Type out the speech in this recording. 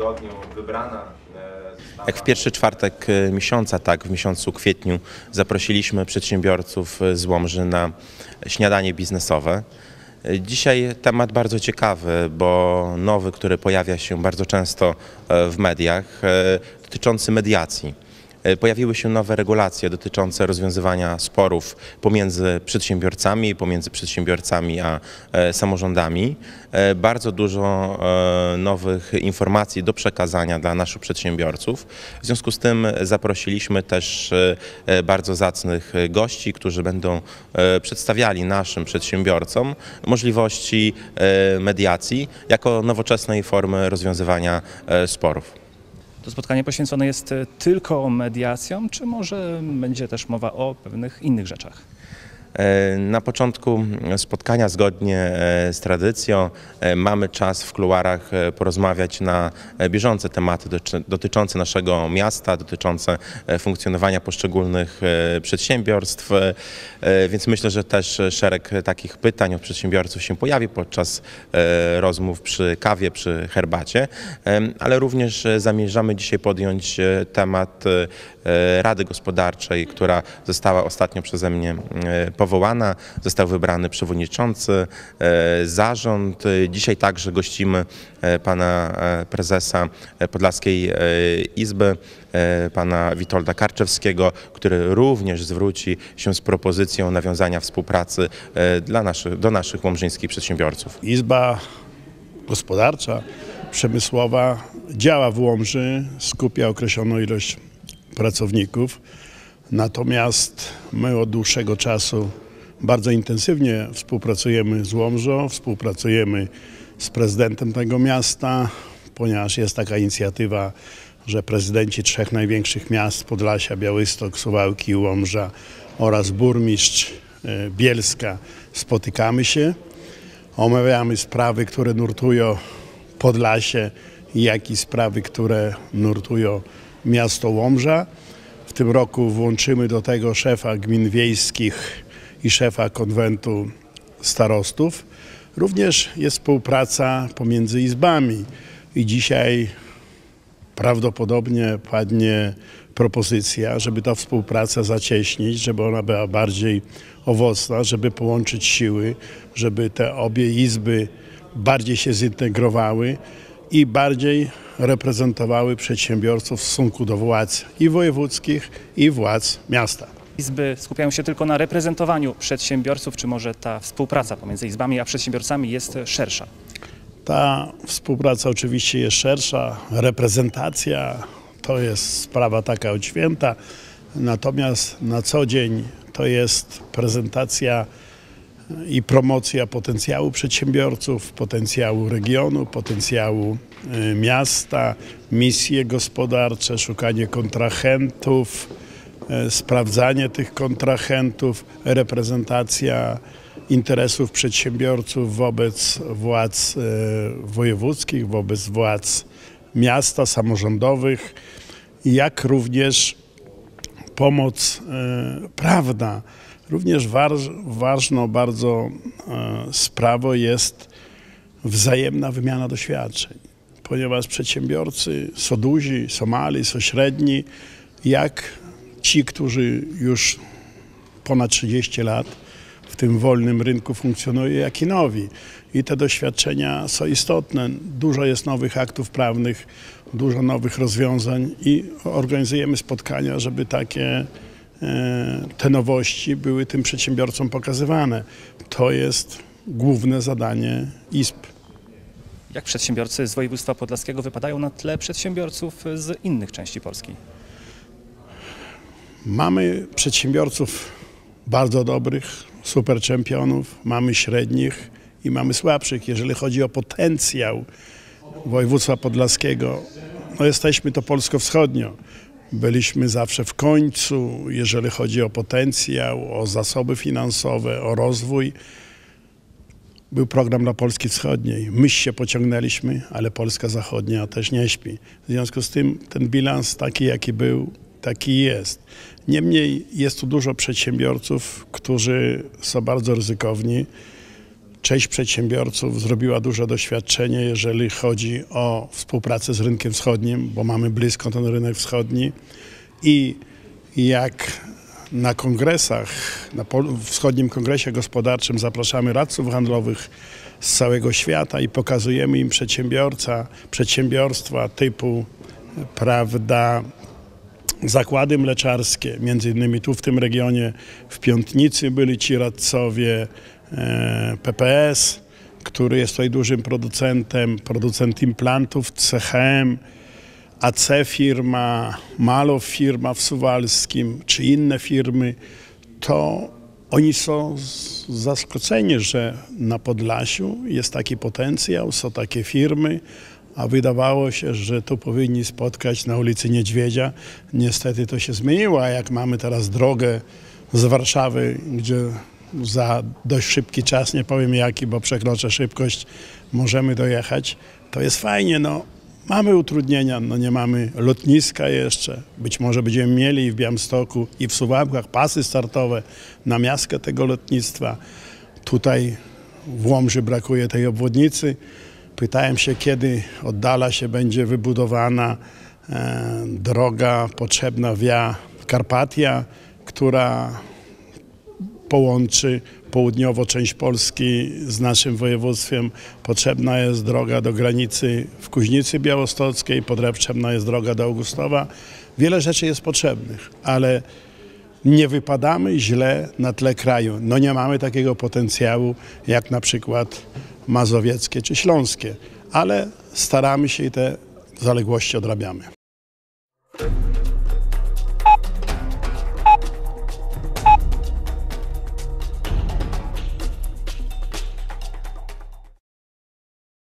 tygodniu wybrana e. Jak w pierwszy czwartek e, miesiąca, tak w miesiącu kwietniu zaprosiliśmy przedsiębiorców z Łomży na śniadanie biznesowe. E, Dzisiaj temat bardzo ciekawy, bo nowy, który pojawia się bardzo często w mediach, dotyczący mediacji. E, Pojawiły się nowe regulacje dotyczące rozwiązywania sporów pomiędzy przedsiębiorcami, pomiędzy przedsiębiorcami a e, samorządami. E, Bardzo dużo nowych informacji do przekazania dla naszych przedsiębiorców. W związku z tym zaprosiliśmy też bardzo zacnych gości, którzy będą przedstawiali naszym przedsiębiorcom możliwości mediacji jako nowoczesnej formy rozwiązywania sporów. To spotkanie poświęcone jest e, tylko mediacjom, czy może będzie też mowa o pewnych innych rzeczach? Na początku spotkania, zgodnie e, z tradycją, e, mamy czas w kuluarach e, porozmawiać na bieżące tematy dotyczące naszego miasta, dotyczące funkcjonowania poszczególnych przedsiębiorstw, więc myślę, że też szereg takich pytań od przedsiębiorców się pojawi podczas rozmów przy kawie, przy herbacie, ale również zamierzamy dzisiaj podjąć temat Rady Gospodarczej, która została ostatnio przeze mnie e, powołana. Został wybrany przewodniczący, e, zarząd. E, Dzisiaj także gościmy e, pana e, prezesa e, Podlaskiej e, Izby, e, pana Witolda Karczewskiego, który również zwróci się z propozycją nawiązania współpracy e, dla naszych, do naszych łomżyńskich przedsiębiorców. Izba gospodarcza, przemysłowa działa w Łomży, skupia określoną ilość pracowników. Natomiast my od dłuższego czasu bardzo intensywnie współpracujemy z Łomżą, współpracujemy z prezydentem tego miasta, ponieważ jest taka inicjatywa, że prezydenci trzech największych miast Podlasia, Białystok, Suwałki i Łomża oraz burmistrz e, Bielska spotykamy się omawiamy sprawy, które nurtują Podlasie, jak i sprawy, które nurtują miasto Łomża. W tym roku włączymy do tego szefa gmin wiejskich i szefa konwentu starostów. Również jest współpraca pomiędzy izbami i dzisiaj prawdopodobnie padnie propozycja, żeby ta współpraca zacieśnić, żeby ona była bardziej owocna, żeby połączyć siły, żeby te obie izby bardziej się zintegrowały i bardziej reprezentowały przedsiębiorców w stosunku do władz i wojewódzkich, i władz miasta. Izby skupiają się tylko na reprezentowaniu przedsiębiorców, czy może ta współpraca pomiędzy izbami a przedsiębiorcami jest szersza? Ta współpraca oczywiście jest szersza, reprezentacja to jest sprawa taka od święta, natomiast na co dzień to jest prezentacja i promocja potencjału przedsiębiorców, potencjału regionu, potencjału y, miasta, misje gospodarcze, szukanie kontrahentów, e, sprawdzanie tych kontrahentów, reprezentacja interesów przedsiębiorców wobec władz e, wojewódzkich, wobec władz miasta, samorządowych, jak również pomoc e, prawna. Również waż, ważną bardzo e, sprawą jest wzajemna wymiana doświadczeń, ponieważ przedsiębiorcy są duzi, są mali, są średni, jak ci, którzy już ponad 30 lat w tym wolnym rynku funkcjonują, jak i nowi. I te doświadczenia są istotne. Dużo jest nowych aktów prawnych, dużo nowych rozwiązań i organizujemy spotkania, żeby takie e, te nowości były tym przedsiębiorcom pokazywane. To jest główne zadanie izb. Jak przedsiębiorcy z województwa podlaskiego wypadają na tle przedsiębiorców z innych części Polski? Mamy przedsiębiorców bardzo dobrych, super czempionów, mamy średnich i mamy słabszych. Jeżeli chodzi o potencjał województwa podlaskiego, no jesteśmy to polsko-wschodnio. Byliśmy zawsze w końcu, jeżeli chodzi o potencjał, o zasoby finansowe, o rozwój. Był program dla Polski Wschodniej. My się pociągnęliśmy, ale Polska Zachodnia też nie śpi. W związku z tym ten bilans taki, jaki był, taki jest. Niemniej jest tu dużo przedsiębiorców, którzy są bardzo ryzykowni. Część przedsiębiorców zrobiła duże doświadczenie, jeżeli chodzi o współpracę z rynkiem wschodnim, bo mamy blisko ten rynek wschodni. I jak na kongresach, na wschodnim kongresie gospodarczym zapraszamy radców handlowych z całego świata i pokazujemy im przedsiębiorca, przedsiębiorstwa typu, prawda, zakłady mleczarskie, między innymi tu w tym regionie w Piątnicy byli ci radcowie, PPS, który jest tutaj dużym producentem, producent implantów, CHM, AC firma, Malow firma w Suwalskim, czy inne firmy, to oni są zaskoczeni, że na Podlasiu jest taki potencjał, są takie firmy, a wydawało się, że tu powinni spotkać na ulicy Niedźwiedzia. Niestety to się zmieniło, a jak mamy teraz drogę z Warszawy, gdzie za dość szybki czas, nie powiem jaki, bo przekroczę szybkość, możemy dojechać, to jest fajnie. No, mamy utrudnienia, no nie mamy lotniska jeszcze. Być może będziemy mieli i w Białymstoku i w Suwałkach pasy startowe na miastkę tego lotnictwa. Tutaj w Łomży brakuje tej obwodnicy. Pytałem się, kiedy oddala się będzie wybudowana e, droga potrzebna via Karpatia, która połączy południowo część Polski z naszym województwem. Potrzebna jest droga do granicy w Kuźnicy Białostockiej, potrzebna jest droga do Augustowa. Wiele rzeczy jest potrzebnych, ale nie wypadamy źle na tle kraju. No nie mamy takiego potencjału jak na przykład mazowieckie czy śląskie, ale staramy się i te zaległości odrabiamy.